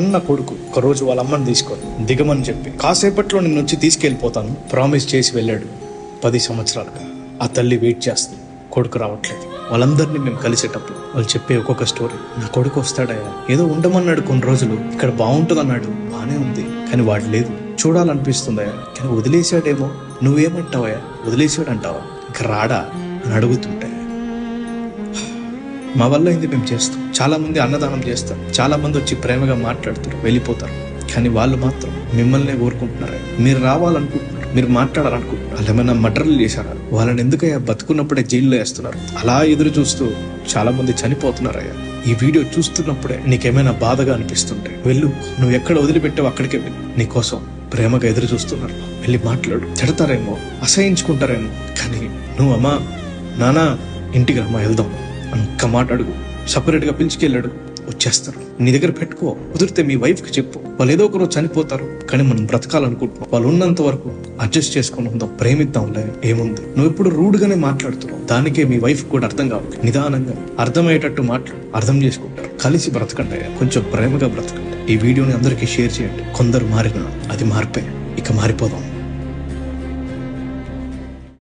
చిన్న కొడుకు ఒక రోజు వాళ్ళ అమ్మని తీసుకొని దిగమని చెప్పి కాసేపట్లో నేను వచ్చి తీసుకెళ్ళిపోతాను ప్రామిస్ చేసి వెళ్ళాడు. పది సంవత్సరాలుగా ఆ తల్లి వెయిట్ చేస్తుంది. కొడుకు రావట్లేదు. వాళ్ళందరినీ మేము కలిసేటప్పుడు వాళ్ళు చెప్పే ఒక్కొక్క స్టోరీ నా కొడుకు వస్తాడయ్యా. ఏదో ఉండమన్నాడు కొన్ని రోజులు. ఇక్కడ బాగుంటుంది అన్నాడు. బానే ఉంది. కానీ వాడు లేదు. చూడాలనిపిస్తుందయ్యా. కానీ వదిలేసాడేమో నువ్వేమంటావయ్యా? వదిలేసాడు అంటావా ఇక రాడా? అని అడుగుతుంటే మా వల్ల ఇది మేము చేస్తాం. చాలామంది అన్నదానం చేస్తారు. చాలామంది వచ్చి ప్రేమగా మాట్లాడుతారు వెళ్ళిపోతారు. కానీ వాళ్ళు మాత్రం మిమ్మల్ని కోరుకుంటున్నారు. మీరు రావాలనుకుంటున్నారు మీరు మాట్లాడాలనుకుంటున్నారు. వాళ్ళు ఏమైనా మటర్లు చేశారా? వాళ్ళని ఎందుకయ్యా బతుకున్నప్పుడే జైల్లో వేస్తున్నారు? అలా ఎదురు చూస్తూ చాలా మంది చనిపోతున్నారయ్యా. ఈ వీడియో చూస్తున్నప్పుడే నీకేమైనా బాధగా అనిపిస్తుంటే వెళ్ళు. నువ్వు ఎక్కడ వదిలిపెట్టావు అక్కడికే వెళ్ళు. నీకోసం ప్రేమగా ఎదురు చూస్తున్నారు. వెళ్ళి మాట్లాడు. తిడతారేమో అసహించుకుంటారేమో. కానీ నువ్వు అమ్మా నానా ఇంటికి రమ్మా వెళ్దాం. ఇంక మాట అడుగు. సపరేట్గా పిలిచికెళ్ళాడు. వచ్చేస్తారు నీ దగ్గర పెట్టుకో. కుదిరితే మీ వైఫ్కి చెప్పు. వాళ్ళు ఏదో ఒకరోజు చనిపోతారు. కానీ మనం బ్రతకాలనుకుంటున్నాం. వాళ్ళు ఉన్నంత వరకు అడ్జస్ట్ చేసుకుని ఉందాం ప్రేమిద్దాంలే ఏముంది? నువ్వు ఎప్పుడు రూడ్ గానే మాట్లాడుతున్నావు. దానికే మీ వైఫ్ కూడా అర్థం కావాలి నిదానంగా అర్థమయ్యేటట్టు మాట్లాడు అర్థం చేసుకుంటారు. కలిసి బ్రతకండి కొంచెం ప్రేమగా బ్రతకండి. ఈ వీడియోని అందరికీ షేర్ చేయండి. కొందరు మారిన అది మార్పే ఇక మారిపోదాం.